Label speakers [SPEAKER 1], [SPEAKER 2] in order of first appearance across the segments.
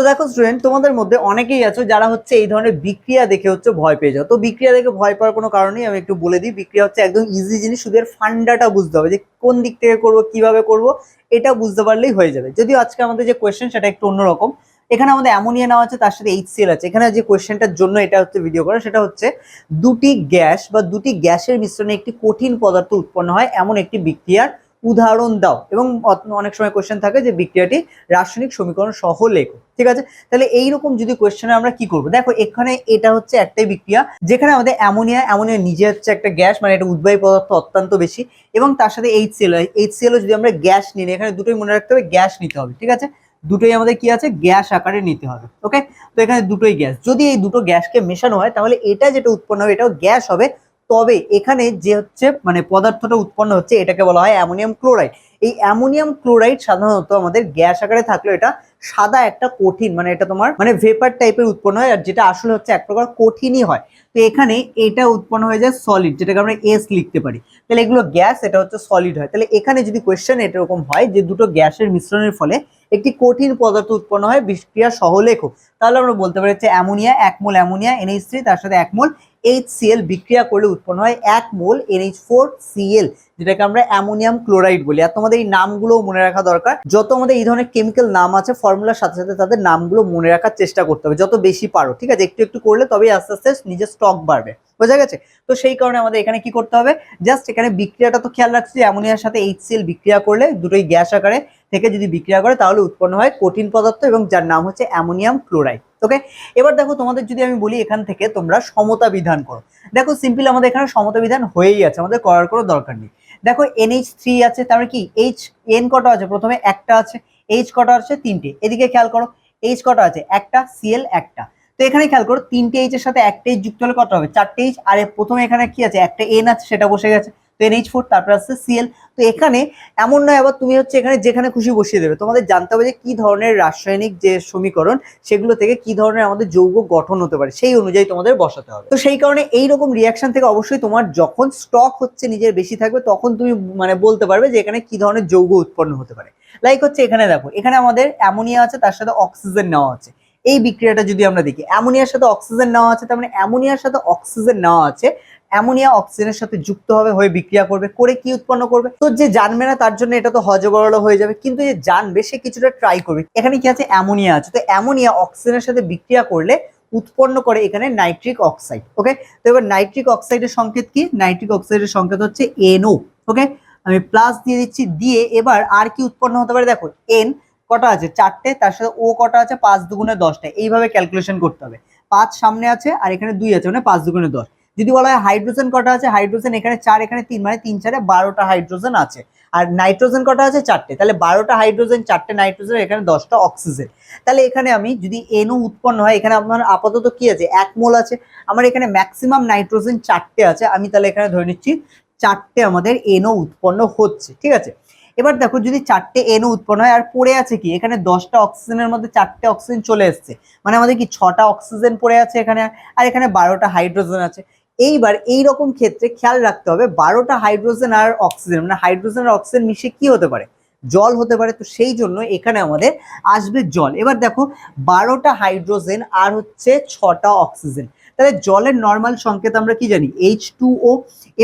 [SPEAKER 1] তো দেখো স্টুডেন্ট তোমাদের মধ্যে অনেকেই আছো যারা হচ্ছে এই ধরনের বিক্রিয়া দেখে হচ্ছে ভয় পেয়ে যাও। তো বিক্রিয়া দেখে ভয় পাওয়ার কোনো কারণেই আমি একটু বলে দিই। বিক্রিয়া হচ্ছে একদম ইজি জিনিস, শুধু এর ফান্ডাটা বুঝতে হবে যে কোন দিক থেকে করব, কীভাবে করব, এটা বুঝতে পারলেই হয়ে যাবে। যদিও আজকে আমাদের যে কোয়েশ্চেন সেটা একটু অন্যরকম। এখানে আমাদের অ্যামোনিয়া নেওয়া আছে, তার সাথে এইচসিএল আছে। এখানে যে কোয়েশ্চেনটার জন্য এটা হচ্ছে ভিডিও করা, সেটা হচ্ছে দুটি গ্যাস বা দুটি গ্যাসের মিশ্রণে একটি কঠিন পদার্থ উৎপন্ন হয়, এমন একটি বিক্রিয়ার উদাহরণ দাও। এবং অনেক সময় কোয়েশ্চেন থাকে যে বিক্রিয়াটি রাসায়নিক সমীকরণ সহ লেখো। ঠিক আছে? তাহলে এইরকম যদি কোয়েশ্চেনে আমরা কি করব? দেখো, এখানে এটা হচ্ছে একটাই বিক্রিয়া, যেখানে আমাদের অ্যামোনিয়া অ্যামোনিয়া নিজে হচ্ছে একটা গ্যাস মানে এটা উদ্বায়ী পদার্থ অত্যন্ত বেশি, এবং তার সাথে এইচসিএল এইচসিএল যদি আমরা গ্যাস নিই, এখানে দুটোই মনে রাখতে হবে, গ্যাস নিতে হবে। ঠিক আছে? দুটোই আমাদের কি আছে? গ্যাস আকারে নিতে হবে। ওকে তো এখানে দুটোই গ্যাস। যদি এই দুটো গ্যাসকে মেশানো হয়, তাহলে এটা যেটা উৎপন্ন হবে, এটাও গ্যাস হবে। তবে এখানে যে হচ্ছে মানে পদার্থটা উৎপন্ন হচ্ছে, এটাকে বলা হয় অ্যামোনিয়াম ক্লোরাইড। এই অ্যামোনিয়াম ক্লোরাইড সাধারণত আমাদের গ্যাস আকারে থাকলেও এটা সাদা একটা কঠিন মানে এটা তোমার মানে ভেপার টাইপের উৎপন্ন হয় আর যেটা আসলে হচ্ছে এক প্রকার কঠিনই হয়। তো এখানে এটা উৎপন্ন হয়ে যায় সলিড যেটাকে আমরা এস লিখতে পারি। তাহলে এগুলো গ্যাস, এটা হচ্ছে সলিড হয়। তাহলে এখানে যদি কোয়েশ্চেন এরকম হয় যে দুটো গ্যাসের মিশ্রণের ফলে একটি কঠিন পদার্থ উৎপন্ন হয়, বিক্রিয়া সহলেখ তাহলে আমরা বলতে পারি হচ্ছে অ্যামোনিয়া এক মোল অ্যামোনিয়া এনএইচ থ্রি তার সাথে এক মোল এইচ সিএল বিক্রিয়া করলে উৎপন্ন হয় এক মোল এনএইচ ফোর সিএল যেটাকে আমরা অ্যামোনিয়াম ক্লোরাইড বলি। আর তোমাদের এই নামগুলো মনে রাখা দরকার। যত আমাদের এই ধরনের কেমিক্যাল নাম আছে, ফর্মুলার সাথে সাথে তাদের নামগুলো মনে রাখার চেষ্টা করতে হবে। যত বেশি পারো, ঠিক আছে? একটু একটু করলে তবেই আস্তে আস্তে নিজের স্টক বাড়বে। বোঝা গেছে? তো সেই কারণে আমাদের এখানে কি করতে হবে? জাস্ট এখানে বিক্রিয়াটা তো খেয়াল রাখছি, অ্যামোনিয়ার সাথে এইচসিএল বিক্রিয়া করলে দুটোই গ্যাস আকারে থেকে যদি বিক্রিয়া করে, তাহলে উৎপন্ন হয় কঠিন পদার্থ এবং যার নাম হচ্ছে অ্যামোনিয়াম ক্লোরাইড। ওকে? এবার দেখো তোমাদের যদি আমি বলি এখান থেকে তোমরা সমতা বিধান করো। দেখো সিম্পল আমাদের এখানে সমতা বিধান হয়েই আছে, আমাদের করার কোনো দরকার নেই। দেখো এনএইচ থ্রি আছে তারপরে কি? এইচ এন কটা আছে? প্রথমে একটা আছে এইচ কটা আছে? তিনটে। এদিকে খেয়াল করো এইচ কটা আছে? একটা সিএল একটা। তো এখানে খেয়াল করো, তিনটে এইচ এর সাথে একটা এইচ যুক্ত হলে কত হবে? চারটে এইচ আর প্রথমে এখানে কি আছে? একটা এন আছে, সেটা বসে গেছে। তো এনএইচ ফোর তারপর আসছে সিএল তো এখানে এমন নয়, আবার তুমি হচ্ছে এখানে যেখানে খুশি বসিয়ে দেবে। তোমাদের জানতে হবে যে কি ধরনের রাসায়নিক যে সমীকরণ, সেগুলো থেকে কি ধরনের আমাদের যৌগ গঠন হতে পারে, সেই অনুযায়ী তোমাদের বসাতে হবে। তো সেই কারণে এই রকম রিয়াকশন থেকে অবশ্যই তোমার যখন স্টক হচ্ছে নিজের বেশি থাকবে, তখন তুমি মানে বলতে পারবে যে এখানে কি ধরনের যৌগ উৎপন্ন হতে পারে। লাইক হচ্ছে এখানে দেখো, এখানে আমাদের অ্যামোনিয়া আছে, তার সাথে অক্সিজেন নেওয়া আছে। এই বিক্রিয়াটা যদি আমরা দেখি, অ্যামোনিয়ার সাথে অক্সিজেন নেওয়া আছে, তার মানে অ্যামোনিয়ার সাথে অক্সিজেন নেওয়া আছে, অ্যামোনিয়া অক্সিজেনের সাথে যুক্ত হবে হয়ে বিক্রিয়া করবে, করে কি উৎপন্ন করবে? তো যে জানবে না, তার জন্য এটা তো হজবরল হয়ে যাবে, কিন্তু যে জানবে, সে কিছুটা ট্রাই করবে। এখানে কি আছে? অ্যামোনিয়া আছে। তো অ্যামোনিয়া অক্সিজেনের সাথে বিক্রিয়া করলে উৎপন্ন করে এখানে নাইট্রিক অক্সাইড ওকে তো এবার নাইট্রিক অক্সাইডের সংকেত কি? নাইট্রিক অক্সাইডের সংকেত হচ্ছে এনও ওকে আমি প্লাস দিয়ে দিচ্ছি, দিয়ে এবার আর কি উৎপন্ন হতে পারে? দেখো এন কটা আছে? চারটে, তার সাথে ও কটা আছে? পাঁচ দুগুণে দশটা। এইভাবে ক্যালকুলেশন করতে হবে। পাঁচ সামনে আছে আর এখানে দুই আছে মানে পাঁচ দুগুণে দশ। যদি বলা হয় হাইড্রোজেন কটা আছে? হাইড্রোজেন এখানে চার, এখানে তিন মানে তিন চারে বারোটা হাইড্রোজেন আছে। আর নাইট্রোজেন কটা আছে? চারটে। তাহলে বারোটা হাইড্রোজেন চারটে নাইট্রোজেন এখানে দশটা অক্সিজেন তাহলে এখানে আমি যদি এনও উৎপন্ন হয়, এখানে আপনার আপাতত কি আছে? এক মোল আছে। আমার এখানে ম্যাক্সিমাম নাইট্রোজেন চারটে আছে। আমি তাহলে এখানে ধরে নিচ্ছি, চারটে আমাদের এনও উৎপন্ন হচ্ছে। ঠিক আছে? এবার দেখো যদি চারটে এনও উৎপন্ন হয়, আর পড়ে আছে কি? এখানে দশটা অক্সিজেনের মধ্যে চারটে অক্সিজেন চলে এসছে। মানে আমাদের কি ছটা অক্সিজেন পড়ে আছে এখানে? আর এখানে বারোটা হাইড্রোজেন আছে। এইবার এই রকম ক্ষেত্রে খেয়াল রাখতে হবে, বারোটা হাইড্রোজেন আর অক্সিজেন মানে হাইড্রোজেন আর অক্সিজেন মিশে কি হতে পারে? জল হতে পারে। তো সেই জন্য এখানে আমাদের আসবে জল। এবার দেখো, বারোটা হাইড্রোজেন আর হচ্ছে ছটা অক্সিজেন তাহলে জলের নর্মাল সংকেত আমরা কি জানি? এইচ টু ও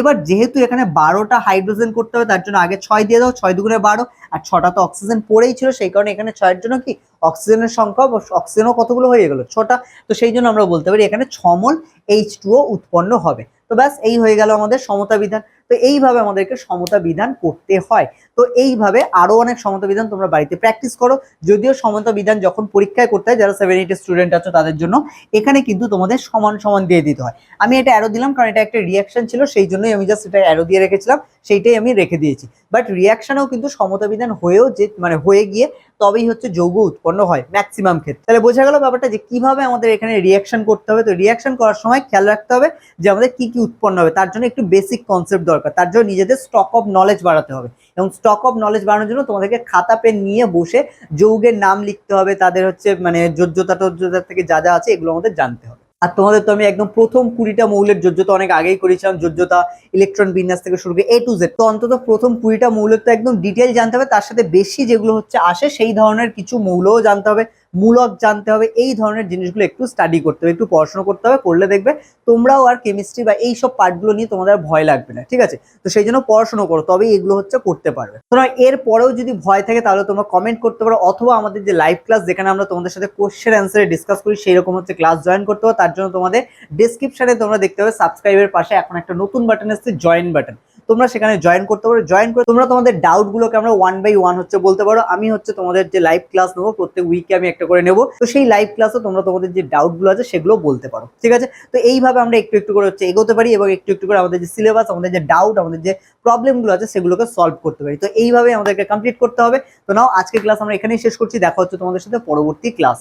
[SPEAKER 1] এবার যেহেতু এখানে বারোটা হাইড্রোজেন করতে হবে, তার জন্য আগে ছয় দিয়ে দাও, ছয় দুগুণে বারো, আর ছটা তো অক্সিজেন পড়েই ছিল, সেই কারণে এখানে ছয়ের জন্য কি? অক্সিজেনের সংখ্যা অক্সিজেনও কতগুলো হয়ে গেলো? ছটা। তো সেই জন্য আমরা বলতে পারি এখানে ছমল এইচ টু ও উৎপন্ন হবে। তো ব্যাস, এই হয়ে গেল আমাদের সমতা বিধান। তো এইভাবে আমাদেরকে সমতা বিধান করতে হয়। তো এইভাবে আরও অনেক সমতা বিধান তোমরা বাড়িতে প্র্যাকটিস করো। যদিও সমতা বিধান যখন পরীক্ষায় করতে হয়, যারা সেভেন এইটের স্টুডেন্ট আছো তাদের জন্য, এখানে কিন্তু তোমাদের সমান সমান দিয়ে দিতে হয়। আমি এটা অ্যারো দিলাম কারণ এটা একটা রিয়াকশন ছিল, সেই জন্যই আমি জাস্ট এটা অ্যারো দিয়ে রেখেছিলাম, সেইটাই আমি রেখে দিয়েছি। বাট রিয়াকশনেও কিন্তু সমতা বিধান হয়েও যে মানে হয়ে গিয়ে তবেই হচ্ছে যৌগ উৎপন্ন হয় ম্যাক্সিমাম ক্ষেত্রে। তাহলে বোঝা গেল ব্যাপারটা যে কীভাবে আমাদের এখানে রিয়াকশন করতে হবে। তো রিয়াকশন করার সময় খেয়াল রাখতে হবে যে আমাদের কি কি উৎপন্ন হবে, তার জন্য একটু বেসিক কনসেপ্ট তার জন্য নিজেদের স্টক অফ নলেজ বাড়াতে হবে। এবং স্টক অফ নলেজ বাড়ানোর জন্য তোমাদেরকে খাতা পেন নিয়ে বসে যৌগের নাম লিখতে হবে। তাদের হচ্ছে মানে যোজ্যতা টোজ্যতা থেকে যা যা আছে এগুলো আমাদের জানতে হবে। আর তোমাদের তো আমি একদম প্রথম কুড়িটা মৌলের যোজ্যতা অনেক আগেই করেছিলাম। যোজ্যতা ইলেকট্রন বিন্যাস থেকে শুরু করে এ টু জেড তো অন্তত প্রথম কুড়িটা মৌলের তো একদম ডিটেল জানতে হবে। তার সাথে বেশি যেগুলো হচ্ছে আসে, সেই ধরনের কিছু মৌলও জানতে হবে। মূলক জানতে হবে, এই ধরনের জিনিসগুলো একটু স্টাডি করতে হবে, একটু পড়াশোনা করতে হবে, করলে দেখবে তোমরাও আর কেমিস্ট্রি বা এই সব পার্টগুলো নিয়ে তোমাদের ভয় লাগবে না, ঠিক আছে? তো সেই জন্য পড়াশোনা করো, তবেই এগুলো হচ্ছে করতে পারবে। তোমরা এর পরেও যদি ভয় থাকে তাহলে তোমরা কমেন্ট করতে পারো, অথবা আমাদের যে লাইভ ক্লাস যেখানে আমরা তোমাদের সাথে কোশ্চেন অ্যান্সারে ডিসকাস করি সেই রকম হচ্ছে ক্লাস জয়েন করতে পারো, তার জন্য তোমাদের ডেসক্রিপশনে তোমরা দেখতে হবে সাবস্ক্রাইবের পাশে এখন একটা নতুন বাটন এসেছে জয়েন বাটন তোমরা সেখানে জয়েন করতে পারো। জয়েন করে তোমরা তোমাদের ডাউট গুলোকে আমরা ওয়ান বাই ওয়ান হচ্ছে বলতে পারো। আমি হচ্ছে তোমাদের যে লাইভ ক্লাস নেব, প্রত্যেক উইকে আমি একটা করে নেব। তো সেই লাইভ ক্লাসে তোমরা তোমাদের যে ডাউটগুলো আছে সেগুলো বলতে পারো। ঠিক আছে? তো এইভাবে আমরা একটু একটু করে হচ্ছে এগোতে পারি এবং একটু একটু করে আমাদের যে সিলেবাস আমাদের যে ডাউট আমাদের যে প্রবলেমগুলো আছে সেগুলোকে সলভ করতে পারি। তো এইভাবে আমাদেরকে কমপ্লিট করতে হবে। তো নাও আজকে ক্লাস আমরা এখানেই শেষ করছি। দেখা হচ্ছে তোমাদের সাথে পরবর্তী ক্লাসে